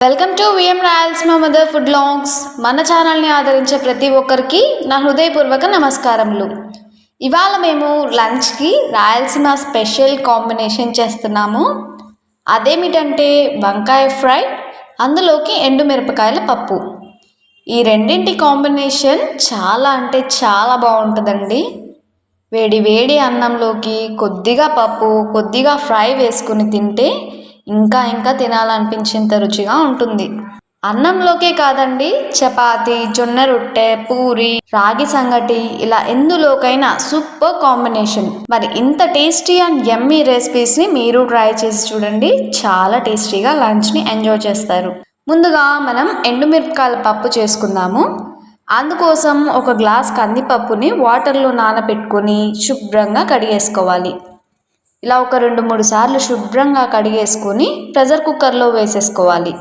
Welcome to VM Rayalaseema mother food longs. మన ఛానల్ని ఆదరించే ప్రతి ఒక్కరికి నా హృదయపూర్వక నమస్కారములు. ఇవాళ మేము లంచ్కి రాయలసీమ స్పెషల్ కాంబినేషన్ చేస్తున్నాము. అదేమిటంటే వంకాయ ఫ్రై అందులోకి ఎండుమిరపకాయల పప్పు. ఈ రెండింటి కాంబినేషన్ చాలా అంటే చాలా బాగుంటుందండి. వేడి వేడి అన్నంలోకి కొద్దిగా పప్పు కొద్దిగా ఫ్రై వేసుకుని తింటే ఇంకా ఇంకా తినాలనిపించేంత రుచిగా ఉంటుంది. అన్నంలోకే కాదండి చపాతి జొన్న రొట్టె పూరి రాగి సంగటి ఇలా ఎందులోకైనా సూపర్ కాంబినేషన్. మరి ఇంత టేస్టీ అండ్ యమ్మీ రెసిపీస్ని మీరు ట్రై చేసి చూడండి చాలా టేస్టీగా లంచ్ని ఎంజాయ్ చేస్తారు. ముందుగా మనం ఎండుమిరపకాయల పప్పు చేసుకుందాము. అందుకోసం ఒక గ్లాస్ కందిపప్పుని వాటర్లో నానబెట్టుకొని శుభ్రంగా కడిగేసుకోవాలి. ఇలా ఒక రెండు మూడు సార్లు శుభ్రంగా కడిగేసుకొని ప్రెషర్ కుక్కర్లో వేసేసుకోవాలి.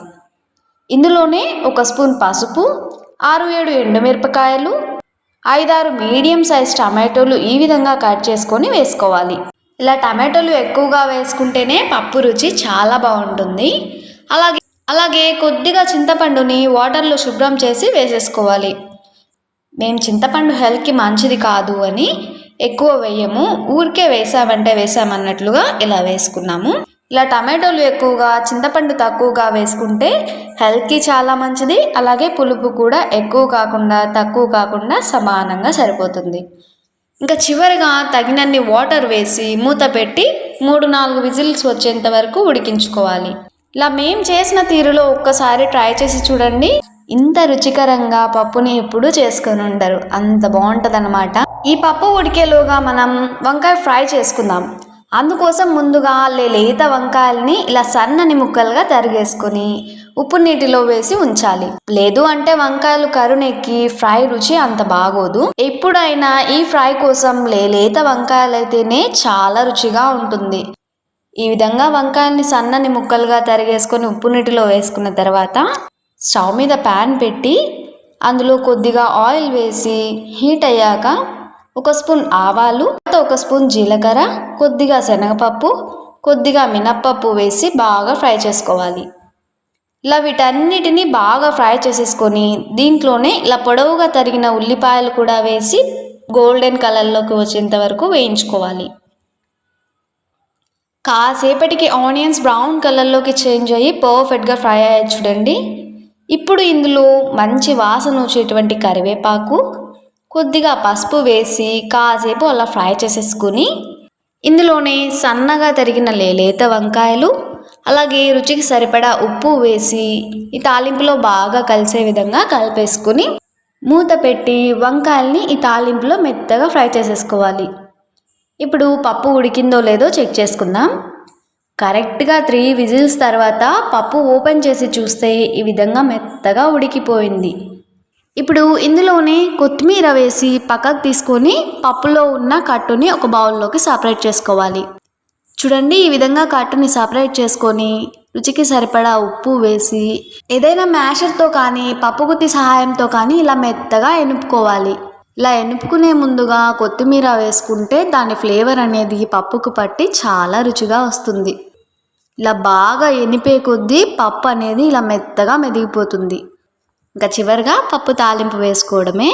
ఇందులోనే ఒక స్పూన్ పసుపు ఆరు ఏడు ఎండుమిరపకాయలు ఐదారు మీడియం సైజ్ టమాటోలు ఈ విధంగా కట్ చేసుకొని వేసుకోవాలి. ఇలా టమాటోలు ఎక్కువగా వేసుకుంటేనే పప్పు రుచి చాలా బాగుంటుంది. అలాగే అలాగే కొద్దిగా చింతపండుని వాటర్లో శుభ్రం చేసి వేసేసుకోవాలి. మేము చింతపండు హెల్త్కి మంచిది కాదు అని ఎక్కువ వేయము. ఊరికే వేసామంటే వేసామన్నట్లుగా ఇలా వేసుకున్నాము. ఇలా టమాటోలు ఎక్కువగా చింతపండు తక్కువగా వేసుకుంటే హెల్త్కి చాలా మంచిది. అలాగే పులుపు కూడా ఎక్కువ కాకుండా తక్కువ కాకుండా సమానంగా సరిపోతుంది. ఇంకా చివరిగా తగినన్ని వాటర్ వేసి మూత పెట్టి మూడు నాలుగు విజిల్స్ వచ్చేంత వరకు ఉడికించుకోవాలి. ఇలా మేము చేసిన తీరులో ఒక్కసారి ట్రై చేసి చూడండి. ఇంత రుచికరంగా పప్పుని ఎప్పుడూ చేసుకొని ఉండరు. అంత బాగుంటుంది ఈ పప్పు ఉడికేలోగా మనం వంకాయ ఫ్రై చేసుకుందాం. అందుకోసం ముందుగా లేత వంకాయల్ని ఇలా సన్నని ముక్కలుగా తరిగేసుకొని ఉప్పు నీటిలో వేసి ఉంచాలి. లేదు అంటే వంకాయలు కరుణెక్కి ఫ్రై రుచి అంత బాగోదు. ఎప్పుడైనా ఈ ఫ్రై కోసం లేత వంకాయలు అయితేనే చాలా రుచిగా ఉంటుంది. ఈ విధంగా వంకాయల్ని సన్నని ముక్కలుగా తరిగేసుకొని ఉప్పు నీటిలో వేసుకున్న తర్వాత స్టవ్ మీద ప్యాన్ పెట్టి అందులో కొద్దిగా ఆయిల్ వేసి హీట్ అయ్యాక ఒక స్పూన్ ఆవాలు ఒక స్పూన్ జీలకర్ర కొద్దిగా శనగపప్పు కొద్దిగా మినప్పప్పు వేసి బాగా ఫ్రై చేసుకోవాలి. ఇలా వీటన్నిటిని బాగా ఫ్రై చేసేసుకొని దీంట్లోనే ఇలా పొడవుగా తరిగిన ఉల్లిపాయలు కూడా వేసి గోల్డెన్ కలర్లోకి వచ్చేంత వరకు వేయించుకోవాలి. కాసేపటికి ఆనియన్స్ బ్రౌన్ కలర్లోకి చేంజ్ అయ్యి పర్ఫెక్ట్గా ఫ్రై అయ్యాయి చూడండి. ఇప్పుడు ఇందులో మంచి వాసన వచ్చేటువంటి కరివేపాకు కొద్దిగా పసుపు వేసి కాసేపు అలా ఫ్రై చేసేసుకుని ఇందులోనే సన్నగా తరిగిన లేత వంకాయలు అలాగే రుచికి సరిపడా ఉప్పు వేసి ఈ తాలింపులో బాగా కలిసే విధంగా కలిపేసుకుని మూత పెట్టి వంకాయల్ని ఈ తాలింపులో మెత్తగా ఫ్రై చేసేసుకోవాలి. ఇప్పుడు పప్పు ఉడికిందో లేదో చెక్ చేసుకుందాం. కరెక్ట్గా త్రీ విజిల్స్ తర్వాత పప్పు ఓపెన్ చేసి చూస్తే ఈ విధంగా మెత్తగా ఉడికిపోయింది. ఇప్పుడు ఇందులోనే కొత్తిమీర వేసి పక్కకు తీసుకొని పప్పులో ఉన్న కట్టుని ఒక బౌల్లోకి సపరేట్ చేసుకోవాలి. చూడండి ఈ విధంగా కట్టుని సపరేట్ చేసుకొని రుచికి సరిపడా ఉప్పు వేసి ఏదైనా మ్యాషర్తో కానీ పప్పుగుత్తి సహాయంతో కానీ ఇలా మెత్తగా ఎనుపుకోవాలి. ఇలా ఎనుపుకునే ముందుగా కొత్తిమీర వేసుకుంటే దాని ఫ్లేవర్ అనేది పప్పుకు పట్టి చాలా రుచిగా వస్తుంది. ఇలా బాగా ఎనిపే కొద్దీ పప్పు అనేది ఇలా మెత్తగా మెదిగిపోతుంది. ఇంకా చివరిగా పప్పు తాలింపు వేసుకోవడమే.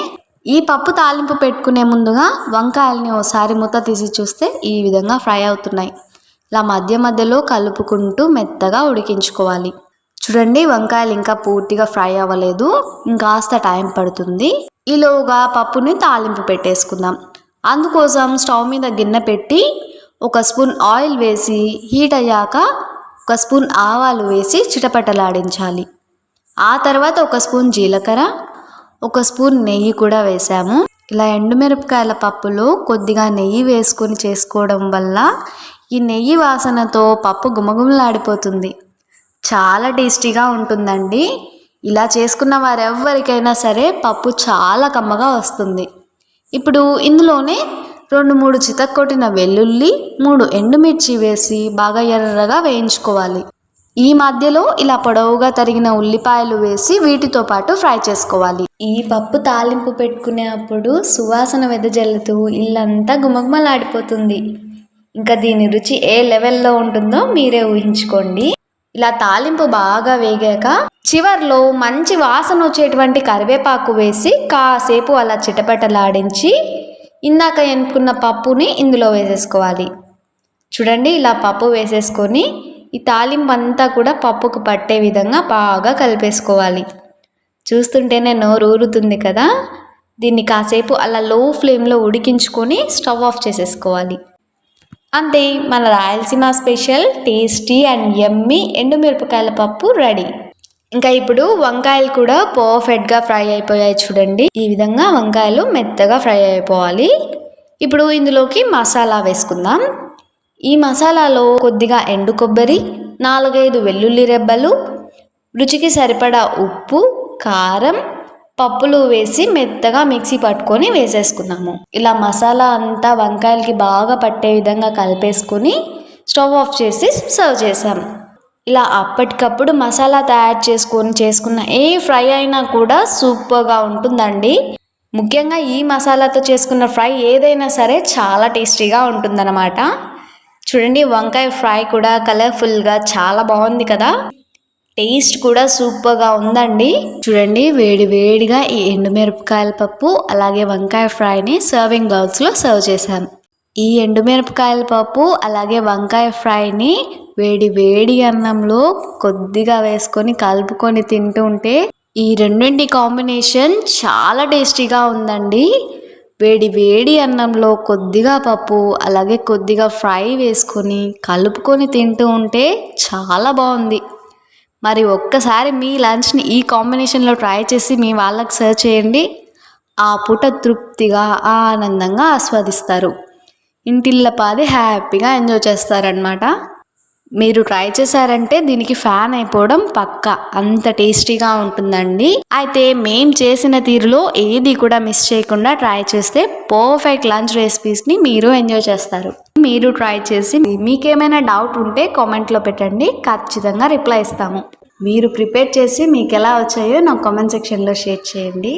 ఈ పప్పు తాలింపు పెట్టుకునే ముందుగా వంకాయల్ని ఓసారి మూత తీసి చూస్తే ఈ విధంగా ఫ్రై అవుతున్నాయి. ఇలా మధ్య మధ్యలో కలుపుకుంటూ మెత్తగా ఉడికించుకోవాలి. చూడండి వంకాయలు ఇంకా పూర్తిగా ఫ్రై అవ్వలేదు. ఇంకాస్త టైం పడుతుంది. ఈలోగా పప్పుని తాలింపు పెట్టేసుకుందాం. అందుకోసం స్టవ్ మీద గిన్నె పెట్టి ఒక స్పూన్ ఆయిల్ వేసి హీట్ అయ్యాక ఒక స్పూన్ ఆవాలు వేసి చిటపటలాడించాలి. ఆ తర్వాత ఒక స్పూన్ జీలకర్ర ఒక స్పూన్ నెయ్యి కూడా వేసాము. ఇలా ఎండుమిరపకాయల పప్పులో కొద్దిగా నెయ్యి వేసుకొని చేసుకోవడం వల్ల ఈ నెయ్యి వాసనతో పప్పు గుమగుమలాడిపోతుంది. చాలా టేస్టీగా ఉంటుందండి. ఇలా చేసుకున్న వారెవ్వరికైనా సరే పప్పు చాలా కమ్మగా వస్తుంది. ఇప్పుడు ఇందులోనే రెండు మూడు చితక్కొట్టిన వెల్లుల్లి మూడు ఎండుమిర్చి వేసి బాగా ఎర్రగా వేయించుకోవాలి. ఈ మధ్యలో ఇలా పొడవుగా తరిగిన ఉల్లిపాయలు వేసి వీటితో పాటు ఫ్రై చేసుకోవాలి. ఈ పప్పు తాలింపు పెట్టుకునేప్పుడు సువాసన వెదజల్లుతూ ఇల్లంతా గుమగుమలాడిపోతుంది. ఇంకా దీని రుచి ఏ లెవెల్లో ఉంటుందో మీరే ఊహించుకోండి. ఇలా తాలింపు బాగా వేగాక చివర్లో మంచి వాసన వచ్చేటువంటి కరివేపాకు వేసి కాసేపు అలా చిటపటలాడించి ఇందాక ఎనుకున్న పప్పుని ఇందులో వేసేసుకోవాలి. చూడండి ఇలా పప్పు వేసేసుకొని ఈ తాలింపు అంతా కూడా పప్పుకు పట్టే విధంగా బాగా కలిపేసుకోవాలి. చూస్తుంటేనే నోరు ఊరుతుంది కదా? దీన్ని కాసేపు అలా లో ఫ్లేమ్లో ఉడికించుకొని స్టవ్ ఆఫ్ చేసేసుకోవాలి. అంతే మన రాయలసీమ స్పెషల్ టేస్టీ అండ్ ఎమ్మి ఎండుమిరపకాయల పప్పు రెడీ. ఇంకా ఇప్పుడు వంకాయలు కూడా పర్ఫెక్ట్గా ఫ్రై అయిపోయాయి చూడండి. ఈ విధంగా వంకాయలు మెత్తగా ఫ్రై అయిపోవాలి. ఇప్పుడు ఇందులోకి మసాలా వేసుకుందాం. ఈ మసాలాలో కొద్దిగా ఎండు కొబ్బరి నాలుగైదు వెల్లుల్లి రెబ్బలు రుచికి సరిపడా ఉప్పు కారం పప్పులు వేసి మెత్తగా మిక్సీ పట్టుకొని వేసేసుకున్నాము ఇలా మసాలా అంతా వంకాయలకి బాగా పట్టే విధంగా కలిపేసుకొని స్టవ్ ఆఫ్ చేసి సర్వ్ చేసాం ఇలా అప్పటికప్పుడు మసాలా తయారు చేసుకొని చేసుకున్న ఏ ఫ్రై అయినా కూడా సూపర్గా ఉంటుందండి. ముఖ్యంగా ఈ మసాలాతో చేసుకున్న ఫ్రై ఏదైనా సరే చాలా టేస్టీగా ఉంటుందన్నమాట. చూడండి వంకాయ ఫ్రై కూడా కలర్ఫుల్గా చాలా బాగుంది కదా? టేస్ట్ కూడా సూపర్గా ఉందండి. చూడండి వేడి వేడిగా ఈ ఎండుమిరపకాయల పప్పు అలాగే వంకాయ ఫ్రైని సర్వింగ్ బౌల్స్లో సర్వ్ చేశాను ఈ ఎండుమిరపకాయల పప్పు అలాగే వంకాయ ఫ్రైని వేడి వేడి అన్నంలో కొద్దిగా వేసుకొని కలుపుకొని తింటుంటే ఈ రెండింటి కాంబినేషన్ చాలా టేస్టీగా ఉందండి. వేడి వేడి అన్నంలో కొద్దిగా పప్పు అలాగే కొద్దిగా ఫ్రై వేసుకొని కలుపుకొని తింటూ ఉంటే చాలా బాగుంది. మరి ఒక్కసారి మీ లంచ్ని ఈ కాంబినేషన్లో ట్రై చేసి మీ వాళ్ళకి సర్వ్ చేయండి. ఆ పూట తృప్తిగా ఆనందంగా ఆస్వాదిస్తారు. ఇంటిల్లపాది హ్యాపీగా ఎంజాయ్ చేస్తారనమాట మీరు ట్రై చేశారంటే దీనికి ఫ్యాన్ అయిపోవడం పక్క. అంత టేస్టీగా ఉంటుందండి. అయితే మేం చేసిన తీరులో ఏది కూడా మిస్ చేయకుండా ట్రై చేస్తే పర్ఫెక్ట్ లంచ్ రెసిపీస్ని మీరు ఎంజాయ్ చేస్తారు. మీరు ట్రై చేసి మీకేమైనా డౌట్ ఉంటే కామెంట్లో పెట్టండి. ఖచ్చితంగా రిప్లై ఇస్తాము. మీరు ప్రిపేర్ చేసి మీకు ఎలా వచ్చాయో నా కామెంట్ సెక్షన్లో షేర్ చేయండి.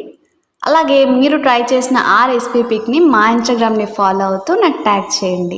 అలాగే మీరు ట్రై చేసిన ఆ రెసిపీ పిక్ని మా ఇన్స్టాగ్రామ్ని ఫాలో అవుతూ నాకు ట్యాగ్ చేయండి.